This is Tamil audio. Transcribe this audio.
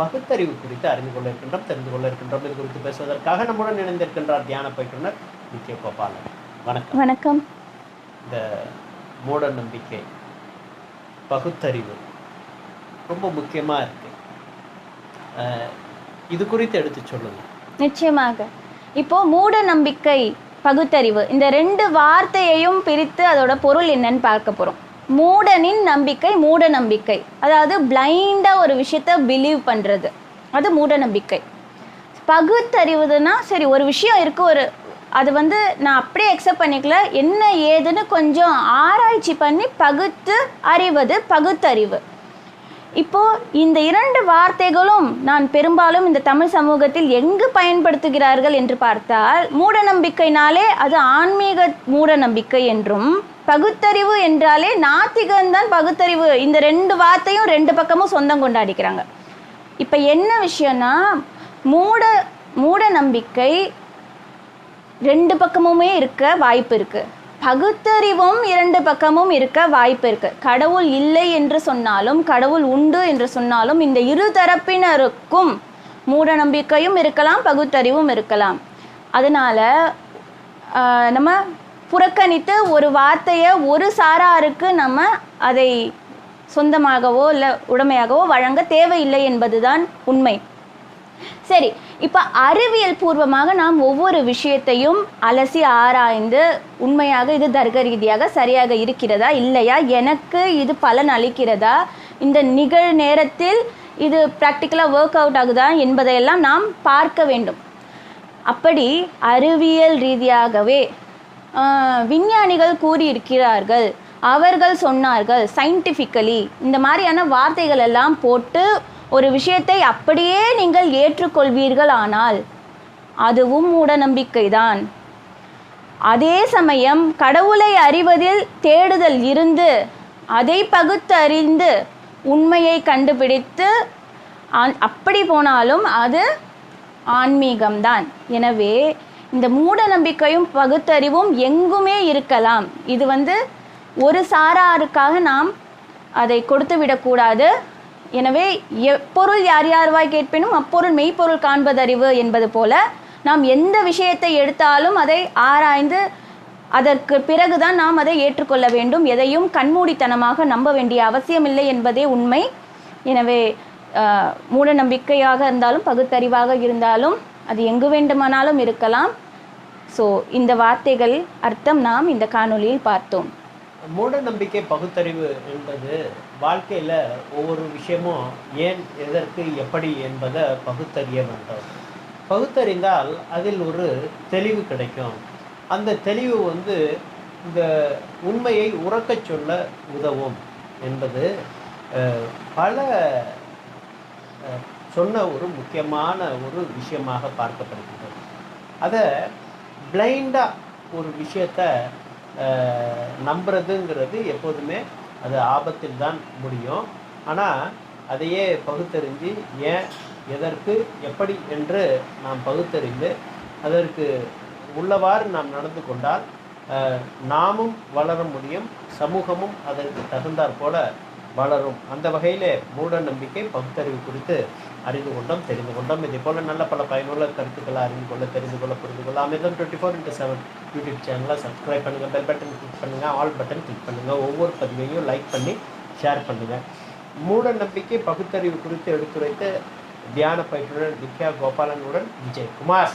பகுத்தறிவு குறித்து அறிந்து கொள்ள இருக்கின்றோம் தெரிந்து கொள்ள இருக்கின்றோம். இது குறித்து பேசுவதற்காக நம்முடன் இணைந்திருக்கின்றார் தியான பயிற்றுனர் நித்ய கோபாலன். வணக்கம். வணக்கம். இந்த மூட நம்பிக்கை பகுத்தறிவு ரொம்ப முக்கியமாக இருக்கு. இது குறித்து எடுத்து சொல்லுங்கள் நிச்சயமாக. இப்போ மூட நம்பிக்கை பகுத்தறிவு இந்த ரெண்டு வார்த்தையையும் பிரித்து அதோட பொருள் என்னன்னு பார்க்க போறோம். மூடனின் நம்பிக்கை மூட நம்பிக்கை. அதாவது பிளைண்டாக ஒரு விஷயத்த பிலீவ் பண்ணுறது அது மூட நம்பிக்கை. பகுத்தறிவுதுன்னா சரி ஒரு விஷயம் இருக்குது ஒரு அது வந்து நான் அப்படியே அக்செப்ட் பண்ணிக்கல என்ன ஏதுன்னு கொஞ்சம் ஆராய்ச்சி பண்ணி பகுத்து அறிவது பகுத்தறிவு. இப்போது இந்த இரண்டு வார்த்தைகளும் நான் பெரும்பாலும் இந்த தமிழ் சமூகத்தில் எங்கு பயன்படுத்துகிறார்கள் என்று பார்த்தால் மூட நம்பிக்கைனாலே அது ஆன்மீக மூட நம்பிக்கை என்றும் பகுத்தறிவு என்றாலே நாத்திகம்தான் பகுத்தறிவு. இந்த ரெண்டு வார்த்தையும் ரெண்டு பக்கமும் சொந்தம் கொண்டாடிக்கிறாங்க. இப்போ என்ன விஷயம்னா மூட மூட நம்பிக்கை ரெண்டு பக்கமுமே இருக்க வாய்ப்பு இருக்குது பகுத்தறிவும் இரண்டு பக்கமும் இருக்க வாய்ப்பு இருக்கு. கடவுள் இல்லை என்று சொன்னாலும் கடவுள் உண்டு என்று சொன்னாலும் இந்த இரு தரப்பினருக்கும் மூட நம்பிக்கையும் இருக்கலாம் பகுத்தறிவும் இருக்கலாம். அதனால நம்ம புறக்கணித்து ஒரு வார்த்தையை ஒரு சாராருக்கு நம்ம அதை சொந்தமாகவோ இல்லை உடைமையாகவோ வழங்க தேவையில்லை என்பதுதான் உண்மை. சரி இப்போ அறிவியல் பூர்வமாக நாம் ஒவ்வொரு விஷயத்தையும் அலசி ஆராய்ந்து உண்மையாக இது தர்க்க ரீதியாக சரியாக இருக்கிறதா இல்லையா? எனக்கு இது பலன் அளிக்கிறதா? இந்த நிகழ் நேரத்தில் இது ப்ராக்டிக்கலாக ஒர்க் அவுட் ஆகுதா என்பதையெல்லாம் நாம் பார்க்க வேண்டும். அப்படி அறிவியல் ரீதியாகவே விஞ்ஞானிகள் கூறியிருக்கிறார்கள். அவர்கள் சொன்னார்கள் சயின்டிஃபிக்கலி இந்த மாதிரியான வார்த்தைகள் எல்லாம் போட்டு ஒரு விஷயத்தை அப்படியே நீங்கள் ஏற்றுக்கொள்வீர்கள் ஆனால் அதுவும் மூடநம்பிக்கைதான். அதே சமயம் கடவுளை அறிவதில் தேடுதல் இருந்து அதை பகுத்தறிந்து உண்மையை கண்டுபிடித்து அப்படி போனாலும் அது ஆன்மீகம்தான். எனவே இந்த மூட நம்பிக்கையும் பகுத்தறிவும் எங்குமே இருக்கலாம். இது வந்து ஒரு சாராருக்காக நாம் அதை கொடுத்து விடக்கூடாது எனவே எப்பொருள் யார் யார்வாய் கேட்பினும் அப்பொருள் மெய்ப்பொருள் காண்பதறிவு என்பது போல நாம் எந்த விஷயத்தை எடுத்தாலும் அதை ஆராய்ந்து அதற்கு பிறகுதான் நாம் அதை ஏற்றுக்கொள்ள வேண்டும். எதையும் கண்மூடித்தனமாக நம்ப வேண்டிய அவசியமில்லை என்பதே உண்மை. எனவே மூட நம்பிக்கையாக இருந்தாலும் பகுத்தறிவாக இருந்தாலும் அது எங்கு வேண்டுமானாலும் இருக்கலாம். ஸோ இந்த வார்த்தைகள் அர்த்தம் நாம் இந்த காணொலியில் பார்த்தோம். மூட நம்பிக்கை பகுத்தறிவு என்பது வாழ்க்கையில் ஒவ்வொரு விஷயமும் ஏன் எதற்கு எப்படி என்பதை பகுத்தறிய வேண்டும். பகுத்தறிந்தால் அதில் ஒரு தெளிவு கிடைக்கும். அந்த தெளிவு வந்து இந்த உண்மையை உறக்கச் சொல்ல உதவும் என்பது பல சொன்ன ஒரு முக்கியமான ஒரு விஷயமாக பார்க்கப்படுகின்றது அதை பிளைண்டாக ஒரு விஷயத்த நம்புறதுங்கிறது எப்போதுமே அது ஆபத்தில் தான் முடியும். ஆனால் அதையே பகுத்தறிஞ்சு ஏன் எதற்கு எப்படி என்று நாம் பகுத்தறிந்து அதற்கு உள்ளவாறு நாம் நடந்து கொண்டால் நாமும் வளர முடியும் சமூகமும் அதற்கு தகுந்தாற் போல வளரும். அந்த வகையில் மூட நம்பிக்கை பகுத்தறிவு குறித்து அறிந்து கொண்டோம் தெரிந்து கொண்டோம். இதே போல் நல்ல பல பயனுள்ள கருத்துக்களை அறிந்து கொள்ள தெரிந்து கொள்ள புரிந்து கொள்ள Amirtham twenty four into seven YouTube சேனலை சப்ஸ்கிரைப் பண்ணுங்கள் பெல் பட்டன் கிளிக் பண்ணுங்கள் ஆல் பட்டன் கிளிக் பண்ணுங்கள் ஒவ்வொரு பதிவையும் லைக் பண்ணி ஷேர் பண்ணுங்கள் மூட நம்பிக்கை பகுத்தறிவு குறித்து எடுத்துரைத்த தியான பயிற்சியுடன் நித்யா கோபாலனுடன் விஜயகுமார்.